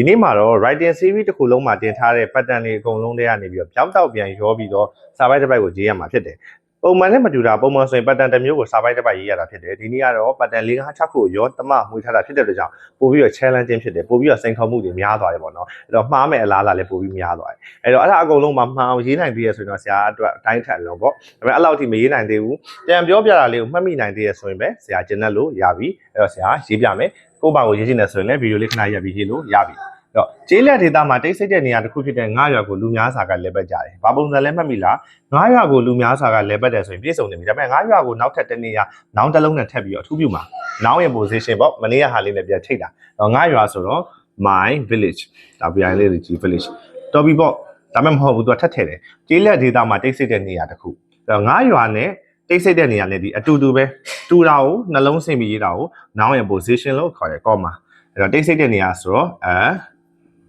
ဒီနေ့မှာတော့ writing series တစ်ခုလုံးမှာတင်ထားတဲ့ pattern တွေအကုန်လုံးတွေကနေပြီးတော့ပြောင်းတောက်ပြန်ရောပြီးတော့စာပိုက်တစ်ပိုက်ကိုရေးရမှာဖြစ်တယ်ပုံမှန်နဲ့မတူတာပုံမှန်ဆိုရင် pattern တစ်မျိုးကိုစာပိုက်တစ်ပိုက်ရေးရတာဖြစ်တယ်ဒီနေ့ကတော့ pattern ၄၅6ခုကိုရောတမမှွေထားတာဖြစ်တဲ့အတွက်ကြောင့်ပို့ပြီးတော့ challenging ဖြစ်တယ်ပို့ပြီးတော့စိန်ခေါ်မှုတွေများသွားတယ်ပေါ့နော်အဲ့တော့မှားမယ်အလားအလာလည်းပို့ပြီးများသွားတယ်အဲ့တော့အဲ့ဒါအကုန်လုံးမှာမှန်အောင်ရေးနိုင်သေးရဆိုရင်တော့ဆရာအတွက်အတိုင်းထက်လုံးပေါ့ဒါပေမဲ့အဲ့လောက်ထိမရေးနိုင်သေးဘူးပြန်ပြောပြတာလေးကိုမှတ်မိနိုင်သေးရဆိုရင်ပဲဆရာကျင်တဲ့လို့ရပြီအဲ့တော့ဆရာရေးပြမယ် ကိုယ့်ဘာကိုရေးချင်တယ်ဆိုရင်လည်းဗီဒီယိုလေးခဏရပ်ပြီးရေးလို့ရပြီအဲ့တော့ကျေးလက်ဒေတာမှာတိတ်ဆိတ်တဲ့နေရာတစ်ခုဖြစ်တဲ့ငါးရွာကိုလူများစာကလဲပတ်ကြတယ်။ဘာပုံစံလဲမှတ်မိလား။ငါးရွာကိုလူများစာကလဲပတ်တယ်ဆိုရင်ပြည့်စုံနေပြီ။ဒါပေမဲ့ငါးရွာကိုနောက်ထပ်တစ်နေရာနောင်တစ်လုံးနဲ့ထပ်ပြီးတော့အထူးပြုမှာ။ now in position ပေါ့မနေ့ကဟာလေးနဲ့ပြန်ထိတ်တာ။တော့ငါးရွာဆိုတော့ my village ဒါပြိုင်လေးကြီး village တော်ပြီပေါ့ဒါမှမဟုတ်ဘူးသူကထပ်ထည့်တယ်။ကျေးလက်ဒေတာမှာတိတ်ဆိတ်တဲ့နေရာတစ်ခု။အဲ့တော့ငါးရွာနဲ့ တိတ်ဆိတ်တဲ့နေရာနဲ့ဒီအတူတူပဲတူတာကိုနှလုံးဆင်ပြီးရေးတာကို now in position လို့ခေါ်တယ် comma အဲ့တော့တိတ်ဆိတ်တဲ့နေရာဆိုတော့ a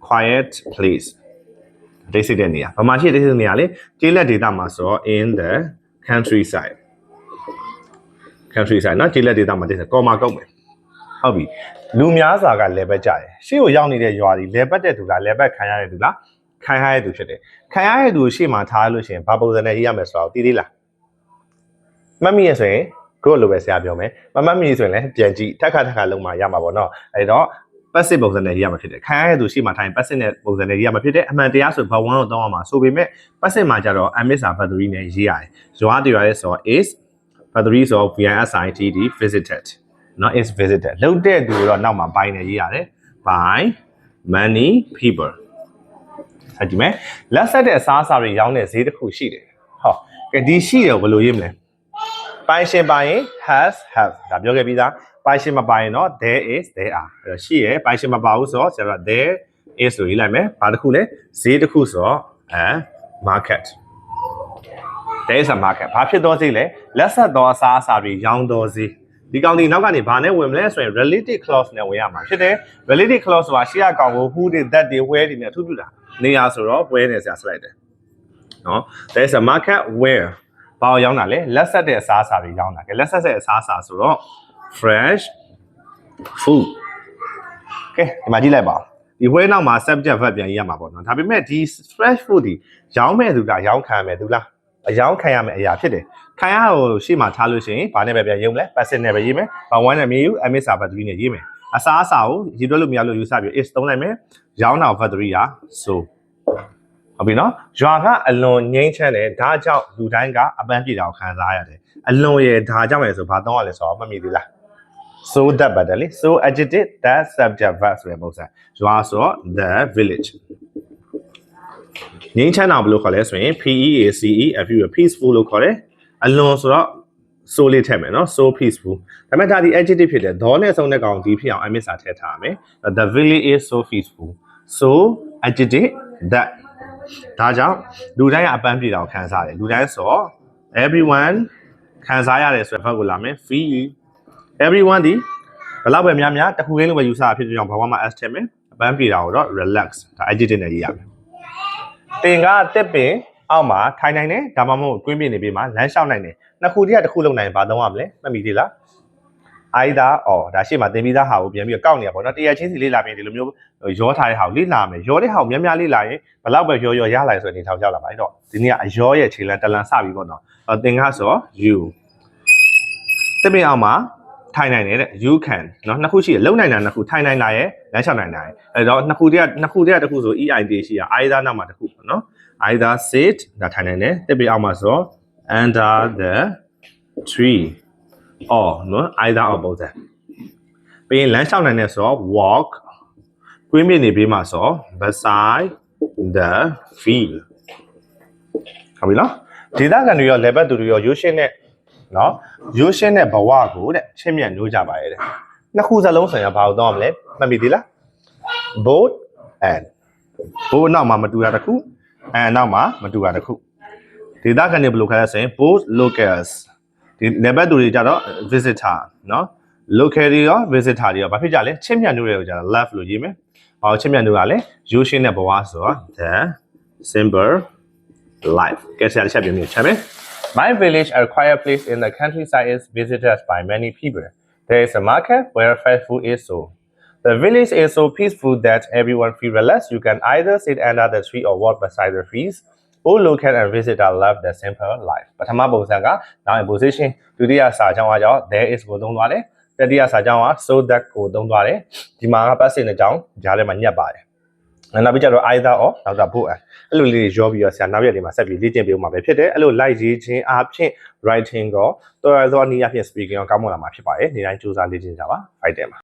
quiet place တိတ်ဆိတ်တဲ့နေရာဘာမှရှိတဲ့တိတ်ဆိတ်တဲ့နေရာလေကျေးလက်ဒေတာမှာဆိုတော့ in the countryside countryside เนาะကျေးလက်ဒေတာမှာတိတ်ဆိတ် comma ကုတ်မယ်ဟုတ်ပြီလူများစွာက level ကြတယ်ရှေ့ကိုရောက်နေတဲ့ရွာဒီ level တက်သူလား level ခံရတဲ့သူလားခံရတဲ့သူဖြစ်တယ်ခံရတဲ့သူကိုရှေ့မှာထားလို့ရှိရင်ဘာပုံစံနဲ့ရေးရမယ်ဆိုတော့တည်သေးလား မတ်မိရဆိုရင်ကိုယ့်လိုပဲဆရာပြောမယ်မမတ်မိဆိုရင်လည်းပြန်ကြည့်ထက်ခါထက်ခါလုံးမှာရမှာပေါ့နော်အဲ့တော့ passive ပုံစံနဲ့ရေးရမှာဖြစ်တယ်ခံရတဲ့သူရှေ့မှာထိုင် passive နဲ့ပုံစံနဲ့ရေးရမှာဖြစ်တယ်အမှန်တရားဆိုဘာ1ကိုတောင်းအောင်မှာဆိုပေမဲ့ passive မှာကြတော့ ms ဘာ3နဲ့ရေးရတယ်ရွာတရွာရဲဆိုတော့ is ဘာ3ဆိုတော့ visitd visited not is visited လောက်တဲ့သူတော့နောက်မှာ by နဲ့ရေးရတယ် by many people ဆက်ကြည့်မယ်လက်ဆက်တဲ့အစားအစာတွေရောင်းတဲ့ဈေးတစ်ခုရှိတယ်ဟောကဲဒီရှိတယ်ကိုဘယ်လိုရေးမလဲ ပိုင်ရှင်ပိုင်ရင် has have ဒါပြောခဲ့ပြီးသားပိုင်ရှင်မပိုင်ရင်တော့ there is there are အဲ့တော့ရှိရယ်ပိုင်ရှင်မပါဘူးဆိုတော့ဆရာက there is လို့ရေးလိုက်မယ်ဘာတစ်ခုလဲဈေးတစ်ခုဆိုတော့ a market there is a market ဘာဖြစ်သောဈေးလဲလက်ဆက်သောအစားအစာတွေရောင်းသောဈေးဒီကောင်ဒီနောက်ကနေဘာနဲ့ဝင်မလဲဆိုရင် relative clause နဲ့ဝင်ရမှာဖြစ်တယ် relative clause ဆိုတာရှေ့အကောင်ကို who တွေ that တွေ where တွေနဲ့အထူးပြုတာနေရာဆိုတော့ where နဲ့ဆရာဆွလိုက်တယ်နော် there is a market where ဘာကိုရောင်းတာလဲလက်ဆက်တဲ့အစားအစာတွေရောင်းတာကဲလက်ဆက်တဲ့အစားအစာဆိုတော့ fresh food ကဲဒီမှာကြည့်လိုက်ပါဦးဒီ where နောက်မှာ subject verb ပြန်ရေးရမှာပေါ့နော်ဒါပေမဲ့ဒီ fresh food ဒီရောင်းမဲ့သူလားရောင်းခံရမဲ့သူလားအယောင်းခံရမယ့်အရာဖြစ်တယ်ခံရကိုရှေ့မှာထားလို့ရှိရင်ဘာနဲ့ပဲပြန်ရေးမလဲ passive နဲ့ပဲရေးမယ်ဘာ1နဲ့မရေးဘူး ms စာ verb 3နဲ့ရေးမယ်အစားအစာကိုရေးတွက်လို့မရလို့ယူဆပြီး is သုံးလိုက်မယ်ရောင်းတာ verb 3က so ဟုတ်ပြီနော်ရွာကအလွန်ငိမ့်ချမ်းတယ်ဒါကြောင့်လူတိုင်းကအပန်းပြေတာကိုခံစားရတယ်အလွန်ရယ်ဒါကြောင့်ရယ်ဆိုဘာသုံးရလဲဆိုတော့မမြင်သေးလား so that ပတ်တယ်လေ so adjective that subject verb ဆိုတဲ့ပုံစံရွာဆိုတော့ the village ငိမ့်ချမ်းတာဘယ်လိုခေါ်လဲဆိုရင် P E A C E F U peaceful လို့ခေါ်တယ်အလွန်ဆိုတော့ so လေးထည့်မယ်နော် so peaceful ဒါပေမဲ့ဒါဒီ adjective ဖြစ်တယ်ဒေါ်နဲ့ဆုံးတဲ့ကောင်ဒီဖြစ်အောင် ms စာထည့်ထားရမယ် the village is so peaceful so adjective that ဒါကြောင့်လူတိုင်းကအပန်းပြေတာကိုခံစားတယ်လူတိုင်းဆို everyone ခံစားရတယ်ဆိုတဲ့ဘက်ကိုလာမယ် feel everyone ဒီဘယ်လောက်ပဲများများတစ်ခုလေးလုံးပဲယူဆတာဖြစ်တဲ့ကြောင့်ဘာမှမ s ထည့်မယ်အပန်းပြေတာကိုတော့ relax ဒါ adjective နဲ့ရေးရမယ်တင်ကတက်ပင်အောက်မှာထိုင်နိုင်တယ်ဒါမှမဟုတ်တွင်းပြနေပြီးမှလမ်းလျှောက်နိုင်တယ်နှစ်ခုတည်းကတစ်ခုလုံးနိုင်ရင်ဘာသုံးရမလဲမှတ်မိသေးလား either or ဒါရှေ့မှာသင်ပြီးသားဟာကိုပြန်ပြီးတော့ကောက်နေရပါတော့တရားချင်းစီလေ့လာပြီးဒီလိုမျိုးရောထားတဲ့ဟာကိုလေ့လာမယ်ရောတဲ့ဟာကိုများများလေ့လာရင်ဘလောက်ပဲရောရောရလာဆိုတဲ့အနေထောင်ရောက်လာပါအဲ့တော့ဒီနေ့ကအရောရဲ့ခြေလမ်းတလန်စပြီပေါ့နော်အဲ့သင်ကဆို you တပင်အောင်မှာထိုင်နိုင်တယ်တဲ့ you can เนาะနှစ်ခုရှိတယ်လုံနိုင်တာနှစ်ခုထိုင်နိုင်တာရဲ့လမ်းလျှောက်နိုင်တာရဲ့အဲ့တော့နှစ်ခုတည်းကနှစ်ခုတည်းကတစ်ခုဆို EID ရှိရ either နောက်မှာတစ်ခုပေါ့နော် either sit ဒါထိုင်နိုင်တယ်တပင်အောင်မှာဆို under the tree or နော် either or ပုံစံပြီးရင်လမ်းလျှောက်နိုင်တဲ့ဆိုတော့ walk ကွင်းမြင့်နေပြီးမှဆို beside the field ဟုတ်ပြီနော်ဒေသခံတွေရော level သူတွေရောရိုးရှင်းတဲ့နော်ရိုးရှင်းတဲ့ဘဝကိုတဲ့ချင်းမြတ်နိုးကြပါရဲ့တဲ့နှစ်ခုစလုံးဆိုရင်ဘာလို့တော့မလဲမှတ်မိသေးလား both and both နောက်မှာမတူတာတစ်ခု and နောက်မှာမတူတာတစ်ခုဒေသခံတွေဘယ်လိုခါလဲဆိုရင် both locals ဒီ level တူတွေကြတော့ visitor เนาะ local တွေရော visitor တွေရောဘာဖြစ်ကြလဲချင်းမြတ်နိုးတွေကိုကြတော့ left လို့ရေးမယ်။ဘာလို့ချင်းမြတ်နိုးကလဲရိုးရှင်းတဲ့ဘဝဆိုတော့ the simple life ကဲဆရာတစ်ချက်ပြမြင်ချမယ် My village a quiet place in the countryside is visited by many people. There is a market where fresh food is sold. The village is so peaceful that everyone feel relaxed. You can either sit under the tree or walk beside the trees. All local and visitor love the simple life. ပထမပုံစံက now in position ဒုတိယစာကြောင်းကကြောင့် there is ကိုသုံးသွားတယ်။တတိယစာကြောင်းက so that ကိုသုံးသွားတယ်။ဒီမှာက passive နဲ့ကြောင်းကြားထဲမှာညက်ပါတယ်။နောက်ပြီးကြတော့ either or နောက်တော့ both and အဲ့လိုလေးတွေရောပြီးတော့ဆရာနောက်ရက်တွေမှာဆက်ပြီးလေ့ကျင့်ပေးဦးမှာပဲဖြစ်တယ်အဲ့လို light ရေးခြင်းအပြင် writing ကိုတော်ရသောနည်းအပြင် speaking ကိုကောင်းမွန်လာမှာဖြစ်ပါတယ်နေ့တိုင်းစူးစမ်းလေ့ကျင့်ကြပါ fight တယ်မှာ